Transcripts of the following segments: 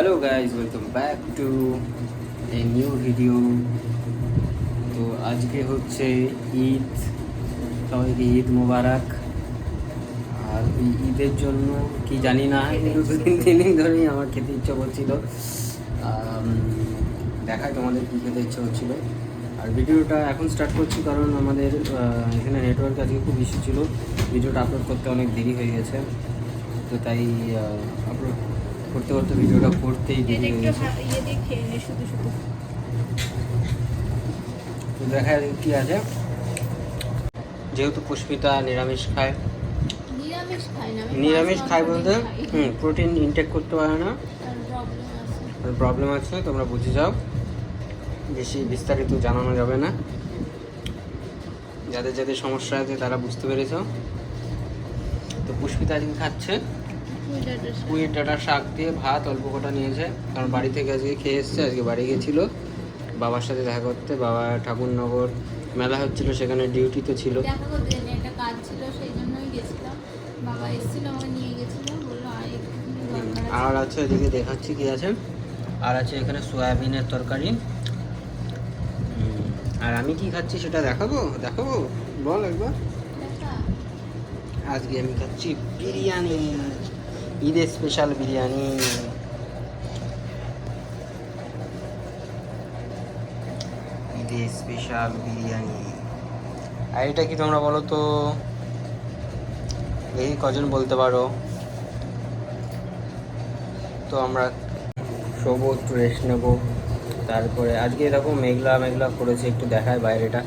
Hello guys welcome back to a new video তো আজকে হচ্ছে ঈদ, সবাইকে ঈদ মোবারক। আর এই ঈদের জন্য কি জানি না কিন্তু তিন দিন ধরেই আমার খেতে ইচ্ছে করছিল। দেখায় তোমাদের কী খেতে ইচ্ছে হচ্ছিল আর ভিডিওটা এখন স্টার্ট করছি কারণ আমাদের এখানে নেটওয়ার্ক আজকে খুব ইস্যু ছিল। ভিডিওটা আপলোড করতে অনেক দেরি হয়ে গেছে। তো তাই আপলোড করতে করতে ভিডিওটা করতেই দেরি হয়ে গেছে। ইয়ে তো দেখা যাক কি আছে। যেহেতু পুষ্পিতা নিরামিষ খায়। নিরামিষ খায় বলতে হুম প্রোটিন ইনটেক করতে পারে না। প্রবলেম আছে তোমরা বুঝে যাও। বেশি বিস্তারিত জানানো যাবে না। যাদের যাদের সমস্যা আছে তারা বুঝতে পেরেছ। তো পুষ্পিতা আজকে খাচ্ছে। পুঁইয়ের ডাটার শাক দিয়ে ভাত অল্প কটা নিয়েছে। কারণ বাড়ি থেকে আজকে খেয়ে এসছে আজকে বাড়ি গেছিল। বাবার সাথে দেখা করতে বাবা ঠাকুরনগর মেলা হচ্ছিল সেখানে ছিল। একটা কাজ ছিল সেই জন্যই গেছিলাম। বাবা এসেছিল আমাকে নিয়ে গেছিল বলল আয় একটুখানি দরকার আছে। আর আছে এদিকে দেখাচ্ছি কি আছে। আর আছে এখানে সয়াবিনের তরকারি। আর আমি কি খাচ্ছি সেটা দেখাবো? দেখাবো? বল একবার। আজকে আমি খাচ্ছি বিরিয়ানি। ঈদের স্পেশাল বিরিয়ানি। ঈদের স্পেশাল বিরিয়ানি। আর এটা কি তোমরা বলো তো? এই কজন বলতে পারো? তো আমরা শোবো একটু রেস্ট নেব। তারপরে আজকে দেখো মেঘলা মেঘলা করেছে, একটু দেখায় বাইরেটা।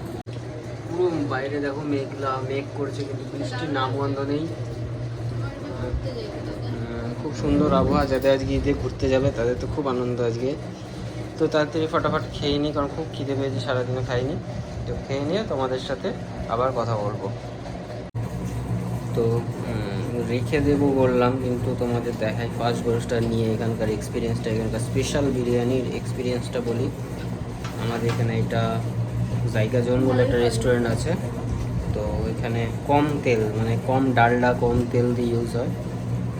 পুরো বাইরে দেখো মেঘলা, মেঘ করছে, কিন্তু বৃষ্টির নাম গন্ধ নেই। খুব সুন্দর আবহাওয়া, যাদের আজকে ঈদে ঘুরতে যাবে, তাদের তো খুব আনন্দ আজকে। তো তাড়াতাড়ি ফটাফট খেয়ে নিই কারণ খুব খিদে পেয়েছে, সারাদিনে খাইনি। তো খেয়ে নিয়ে তোমাদের সাথে আবার কথা বলব। তো রেখে দেবো বললাম, কিন্তু তোমাদের দেখাই। ফার্স্ট গোলসটা নিয়ে এখানকার এক্সপিরিয়েন্সটা এখানকার স্পেশাল বিরিয়ানির এক্সপিরিয়েন্সটা বলি। আমাদের এখানে এটা জায়গা জোন বলে একটা রেস্টুরেন্ট আছে। তো এখানে কম তেল মানে কম ডালডা, কম তেল দিয়ে ইউজ হয়।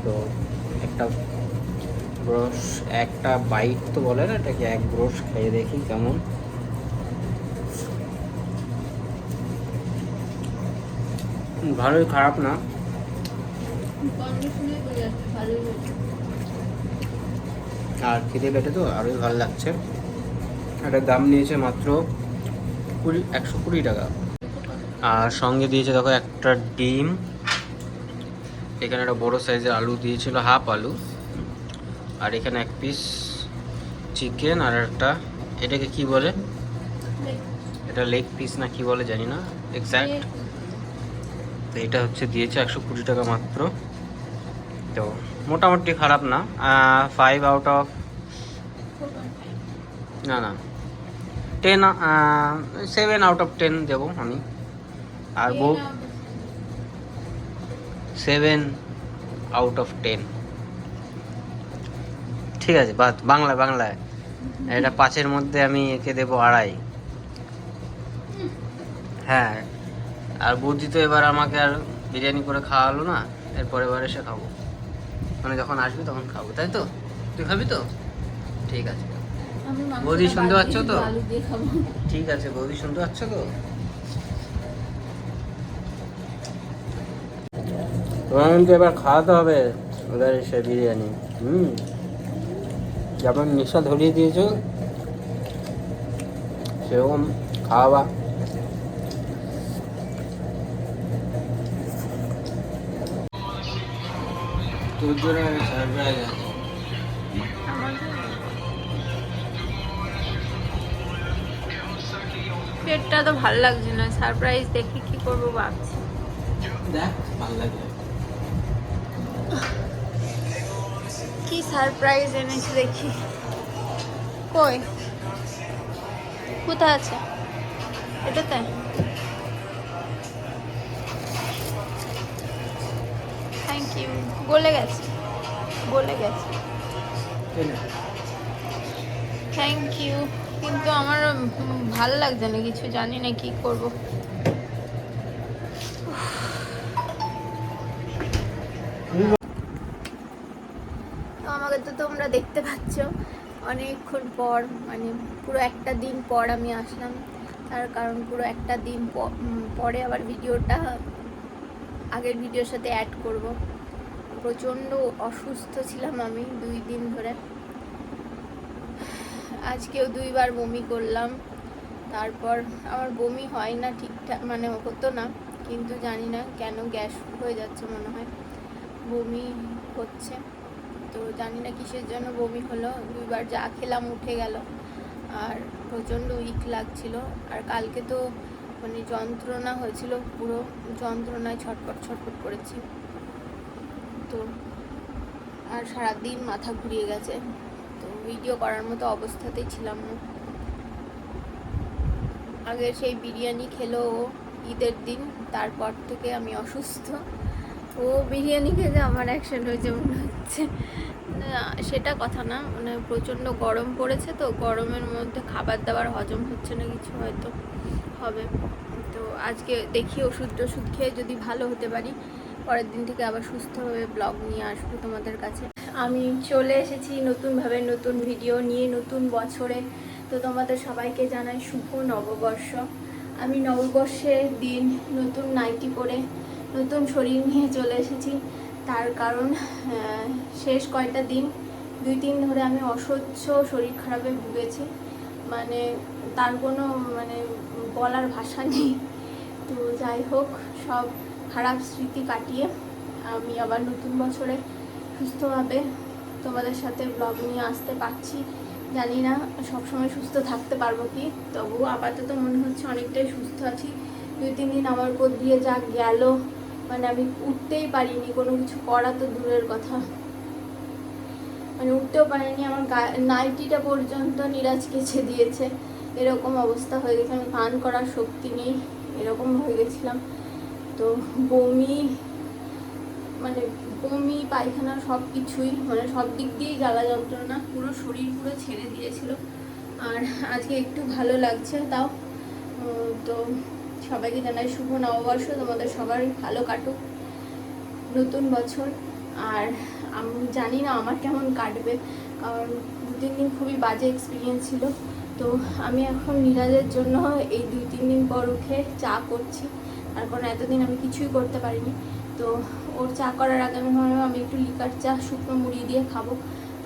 তো একটা ব্রশ একটা বাইট তো বলে না, এটাকে এক ব্রশ খেয়ে দেখি কেমন। ভালোই খারাপ না। আর খিদে পেটে তো আরোই ভালো লাগছে। এটার দাম নিয়েছে মাত্র কুড়ি, একশো কুড়ি টাকা। আর সঙ্গে দিয়েছে দেখো একটা ডিম। এখানে একটা বড় সাইজের আলু দিয়েছিল হাফ আলু। আর এখানে এক পিস চিকেন আর একটা এটাকে কি বলে? এটা লেগ পিস না কি বলে জানি না এক্স্যাক্ট তো এটা হচ্ছে দিয়েছে একশো কুড়ি টাকা মাত্র। তো মোটামুটি খারাপ না ফাইভ আউট অফ না না। Ten seven out of ten দেবো আমি। আর বউ সেভেন আউট অফ টেন ঠিক আছে বাদ বাংলা বাংলায়। এটা পাঁচের মধ্যে আমি একে দেবো আড়াই। হ্যাঁ আর বৌদি তো এবার আমাকে আর বিরিয়ানি করে খাওয়ালো না এরপরে এবার এসে খাব। মানে যখন আসবি তখন খাব তাই তো? তুই খাবি তো? ঠিক আছে। বৌদি শুনতে পাচ্ছ তো? ঠিক আছে বৌদি শুনতে পাচ্ছ তো? তোমার কিন্তু এবার খাওয়াতে হবে। ওদের সে বিরিয়ানি। হুম। যেমন নেশা ধরিয়ে দিয়েছ সেরকম খাওয়াবা। তোর জন্য সারপ্রাইজ আছে। পেটটা তো ভালো লাগছে না। সারপ্রাইজ দেখে কি করব ভাবছি। দেখ ভালো লাগে কি সারপ্রাইজ এনেছি দেখি। কই? কোথায় আছে? এটাতে থ্যাংক ইউ বলে গেছে। বলে গেছে। থ্যাংক ইউ কিন্তু আমার ভালো লাগছে না কিছু জানি না কি করব তো আমাকে তো তোমরা দেখতে পাচ্ছ। অনেকক্ষণ পর মানে পুরো একটা দিন পর আমি আসলাম। তার কারণ পুরো একটা দিন পরে আবার ভিডিওটা, আগের ভিডিওর সাথে অ্যাড করব। প্রচণ্ড অসুস্থ ছিলাম আমি দুই দিন ধরে। আজকেও দুইবার বমি করলাম। তারপর আমার বমি হয় না ঠিকঠাক মানে হতো না, কিন্তু জানি না কেন গ্যাস হয়ে যাচ্ছে মনে হয়। বমি হচ্ছে। তো জানি না কিসের জন্য বমি হলো। দুইবার যা খেলাম উঠে গেল। আর প্রচণ্ড উইক লাগছিল। আর কালকে তো মানে যন্ত্রণা হয়েছিল পুরো। যন্ত্রণায় ছটপট ছটপট করেছি। তো আর সারাদিন মাথা ঘুরিয়ে গেছে। তো ভিডিও করার মতো অবস্থাতেই ছিলাম না। আগে সেই বিরিয়ানি খেলো ঈদের দিন। তারপর থেকে আমি অসুস্থ। ও বিরিয়ানি খেতে আমার অ্যাকশন হয়েছে মনে হচ্ছে। সেটা কথা না। মানে প্রচণ্ড গরম পড়েছে তো, গরমের মধ্যে খাবার দাবার হজম হচ্ছে না কিছু হয়তো হবে। তো আজকে দেখি ওষুধ টষুধ খেয়ে যদি ভালো হতে পারি, পরের দিন থেকে আবার সুস্থভাবে ব্লগ নিয়ে আসব তোমাদের কাছে। আমি চলে এসেছি নতুনভাবে নতুন ভিডিও নিয়ে, নতুন বছরে। তো তোমাদের সবাইকে জানাই শুভ নববর্ষ। আমি নববর্ষের দিন নতুন নাইটি পরে নতুন শরীর নিয়ে চলে এসেছি। তার কারণ শেষ কয়টা দিন, দুই তিন ধরে আমি অসহ্য শরীর খারাপে ভুগেছি। মানে তার কোনো মানে বলার ভাষা নেই। তো যাই হোক, সব খারাপ স্মৃতি কাটিয়ে আমি আবার নতুন বছরে সুস্থভাবে তোমাদের সাথে ব্লগ নিয়ে আসতে পারছি। জানি না, সবসময় সুস্থ থাকতে পারব কি? তবুও আপাতত মনে হচ্ছে অনেকটাই সুস্থ আছি। দুই তিন দিন আমার উপর দিয়ে যা গেল মানে আমি উঠতেই পারিনি, কোনো কিছু করা তো দূরের কথা। মানে উঠতেও পারিনি, আমার নাইটিটা পর্যন্ত নিরাজ কেছে দিয়েছে। এরকম অবস্থা হয়ে গেছে, আমি পান করার শক্তি নেই, এরকম হয়ে গেছিলাম। তো বমি মানে বমি, পায়খানা সব কিছুই মানে সব দিক দিয়েই জ্বালা যন্ত্রণা, পুরো শরীর পুরো ছেড়ে দিয়েছিল। আর আজকে একটু ভালো লাগছে তাও। তো সবাইকে জানাই শুভ নববর্ষ। তোমাদের সবার ভালো কাটুক। নতুন বছর। আর আমি জানি না আমার কেমন কাটবে। কারণ দু তিন দিন খুবই বাজে এক্সপিরিয়েন্স ছিল। তো আমি এখন মিরাজের জন্য এই দুই তিন দিন পর উঠে চা করছি। তার কারণ এতদিন আমি কিছুই করতে পারিনি। তো ওর চা করার আগে আমি ভাবলাম আমি একটু লিকার চা, শুকনো মুড়ি দিয়ে খাব।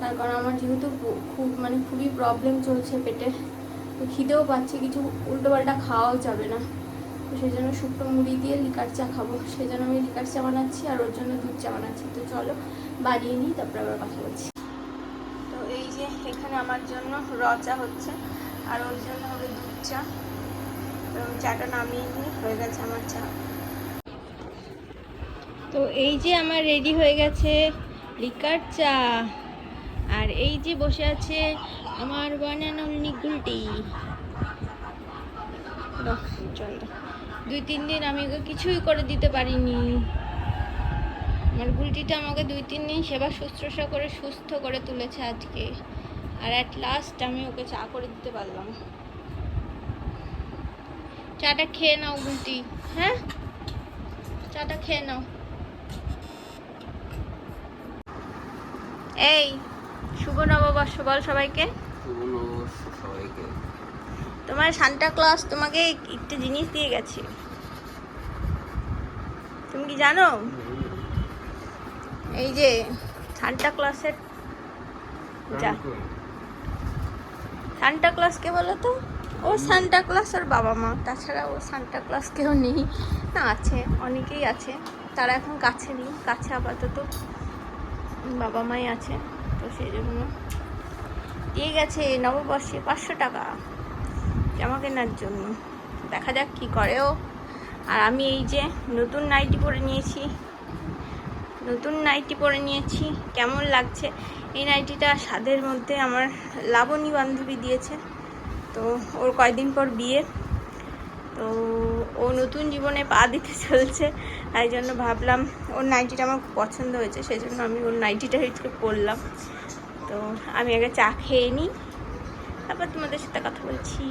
তার কারণ আমার যেহেতু খুব মানে খুবই প্রবলেম চলছে পেটে তো খিদেও পাচ্ছে, কিছু উল্টোপাল্টা খাওয়াও যাবে না। তো সেই জন্য শুকনো মুড়ি দিয়ে লিকার চা খাব। সেই জন্য আমি লিকার চা বানাচ্ছি আর ওর জন্য দুধ চা বানাচ্ছি। তো চলো, বানিয়ে নিই, তারপরে আবার কথা বলছি। তো এই যে এখানে আমার জন্য র চা হচ্ছে, আর ওর জন্য হবে দুধ চা। আমি চাটা নামিয়ে নিই, হয়ে গেছে আমার চা। তো এই যে আমার রেডি হয়ে গেছে লিকার চা। আর এই যে বসে আছে আমার বানানো নিগুলটি চল। দুই, তিন দিন আমি ওকে কিছুই করে দিতে পারিনি। আমার গুলটিটা আমাকে দুই, তিন দিন সেবা শুশ্রূষা করে সুস্থ করে তুলেছে আজকে। আর অ্যাট লাস্ট আমি ওকে চা করে দিতে পারলাম। চাটা খেয়ে নাও গুলটি হ্যাঁ? চাটা খেয়ে নাও। এই, শুভ নববর্ষ বল সবাইকে। শুভ নববর্ষ সবাইকে। তোমার সান্টা ক্লজ তোমাকে একটা জিনিস দিয়ে গেছে। তুমি কি জানো? এই যে সান্টা ক্লসের যা। সান্টা ক্লস কে বলো তো? ও সান্টা ক্লস আর বাবা মা, তাছাড়া ও সান্টা ক্লস কেউ নেই। না, আছে, অনেকেই আছে। তারা এখন কাছে নেই, কাছে আপাতত। বাবা মাই আছে, তো সেই জন্য। দিয়ে গেছে নববর্ষে পাঁচশো টাকা। জামা কেনার জন্য। দেখা যাক কি করে ও আর আমি এই যে নতুন নাইটি পরে নিয়েছি। নতুন নাইটি পরে নিয়েছি। কেমন লাগছে? এই নাইটিটা স্বাদের মধ্যে আমার লাবণী বান্ধবী দিয়েছে। তো ওর কয়দিন পর বিয়ে। তো ও নতুন জীবনে পা দিতে চলছে। তাই জন্য ভাবলাম ওর নাইটিটা আমার খুব পছন্দ হয়েছে। সেই জন্য আমি ওর নাইটিটা একটু পরলাম। তো আমি আগে চা খেয়ে নিই। তারপর তোমাদের সাথে কথা বলছি।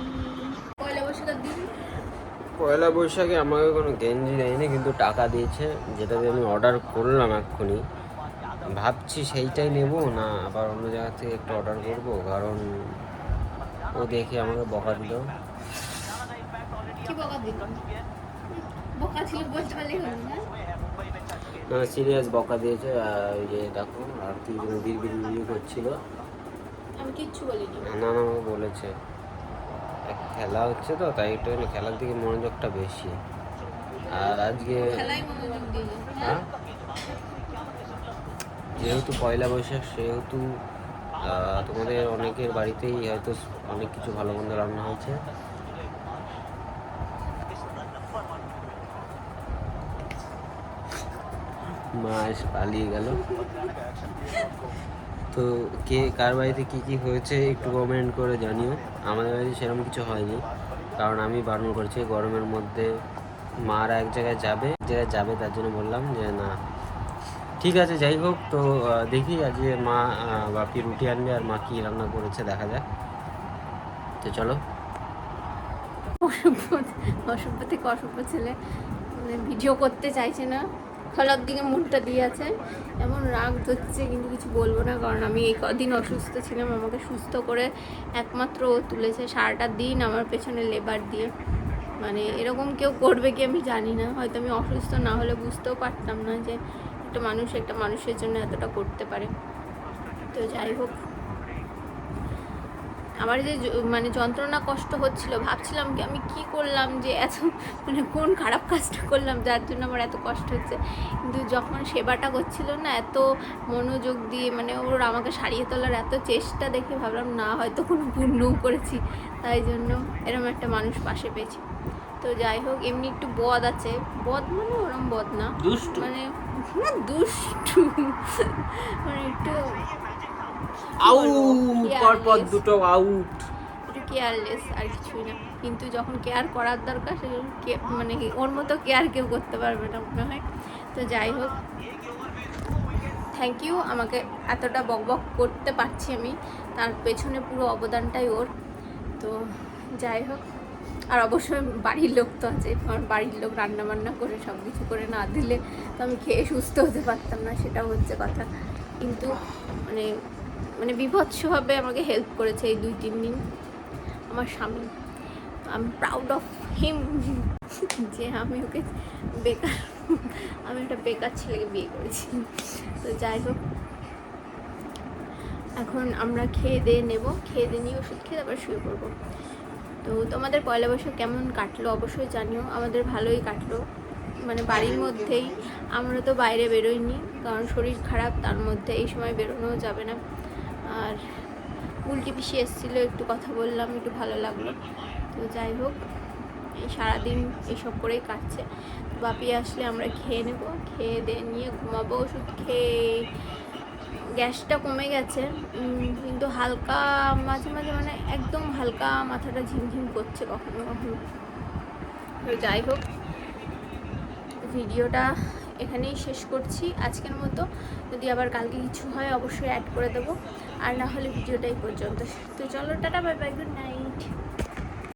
বৈশাখের দিন? পয়লা বৈশাখে আমাকে কোনো গেঞ্জি দেয়নি কিন্তু টাকা দিয়েছে যেটা দিয়ে আমি অর্ডার করলাম এক্ষুনি। ভাবছি সেইটাই নেব না আবার অন্য জায়গা থেকে একটু অর্ডার করব কারণ ও দেখে আমাকে বকা দিল। না। সিরিয়াস বকা দিয়েছে আর ওই যে দেখো আর কি বিড় বিড় বিড় করছিল। আমি কিচ্ছু বলিনি। না না আমাকে বলেছে। খেলা হচ্ছে তো তাই একটু খেলার দিকে মনোযোগটা বেশি। আর আজকে হ্যাঁ? যেহেতু পয়লা বৈশাখ সেহেতু তোমাদের অনেকের বাড়িতেই হয়তো অনেক কিছু ভালো মন্দ রান্না হয়েছে। মাস পালিয়ে গেল। তো কে, কার বাড়িতে কী কী হয়েছে একটু কমেন্ট করে জানিও। আমাদের বাড়িতে সেরকম কিছু হয়নি, কারণ আমি বারণ করছি, গরমের মধ্যে মারা এক জায়গায় যাবে, এক জায়গায় যাবে, তার জন্য বললাম যে না। ঠিক আছে, যাই হোক, তো দেখি আজকে মা বাপি রুটি আনবে আর মা কী রান্না করেছে, দেখা যাক। তো চলো। অসভ্য অসভ্য থেকে অসভ্য ছেলে। মানে ভিডিও করতে চাইছে না। খোলার দিকে মুখটা দিয়ে আছে। এমন রাগ ধরছে, কিন্তু কিছু বলব না, কারণ আমি এই কদিন অসুস্থ ছিলাম। আমাকে সুস্থ করে একমাত্র তুলেছে সারাটা দিন আমার পেছনে লেবার দিয়ে। মানে এরকম কেউ করবে কি আমি জানি না। হয়তো আমি অসুস্থ না হলে বুঝতেও পারতাম না যে একটা মানুষ একটা মানুষের জন্য এতটা করতে পারে। তো যাই হোক। আমার যে মানে যন্ত্রণা কষ্ট হচ্ছিল ভাবছিলাম কি আমি কি করলাম যে এত মানে কোন খারাপ কাজটা করলাম যার জন্য আমার এত কষ্ট হচ্ছে। কিন্তু যখন সেবাটা করছিল না এত মনোযোগ দিয়ে মানে ওর আমাকে সারিয়ে তোলার এত চেষ্টা দেখে ভাবলাম না হয়তো কোনো পুণ্যও করেছি। তাই জন্য এরকম একটা মানুষ পাশে পেয়েছি। তো যাই হোক এমনি একটু বদ আছে। বদ মানে ওরম বদ না। দুষ্টু। মানে না দুষ্টু। মানে একটু আউট. পরপর দুটো আউট একটু কেয়ারলেস আর কিছুই না। কিন্তু যখন কেয়ার করার দরকার সে কে- মানে ওর মতো কেয়ার কেউ করতে পারবে না মনে হয়। তো যাই হোক। থ্যাংক ইউ আমাকে এতটা বক বক করতে পারছি আমি। তার পেছনে পুরো অবদানটাই ওর। তো যাই হোক। আর অবশ্যই বাড়ির লোক তো আছে। আমার বাড়ির লোক রান্না বান্না করে সব কিছু করে না দিলে তো আমি খেয়ে সুস্থ হতে পারতাম না সেটাও হচ্ছে কথা। কিন্তু মানে মানে বিভৎসভাবে আমাকে হেল্প করেছে এই দুই তিন দিন। আমার স্বামী I am proud of him যে আমি ওকে বেকার, আমি একটা বেকার ছেলেকে বিয়ে করেছি। তো যাই হোক, এখন আমরা খেয়ে দিয়ে নেব, খেয়ে দিয়ে নিয়ে ওষুধ খেয়ে তারপর শুয়ে পড়ব। তো তোমাদের পয়লা বৈশাখ কেমন কাটলো অবশ্যই জানিও, আমাদের ভালোই কাটলো। মানে বাড়ির মধ্যেই, আমরা তো বাইরে বেরোইনি, কারণ শরীর খারাপ, তার মধ্যে এই সময় বেরোনোও যাবে না। আর উল্টি পিসি এসেছিল, একটু কথা বললাম, একটু ভালো লাগল। তো যাই হোক, এই সারাদিন এইসব করেই কাটছে। বাপি আসলে আমরা খেয়ে নেব, খেয়ে দিয়ে নিয়ে ঘুমাবো ওষুধ খেয়ে। গ্যাসটা কমে গেছে কিন্তু হালকা, মাঝে মাঝে মানে একদম হালকা মাথাটা ঝিমঝিম করছে কখনো কখনো। তো যাই হোক, ভিডিওটা এখানেই শেষ করছি। আজকের মতো। যদি আবার কালকে কিছু হয়, অবশ্যই অ্যাড করে দেবো। আর না হলে ভিডিওটাই পর্যন্ত। তো চলো, tata bye bye good night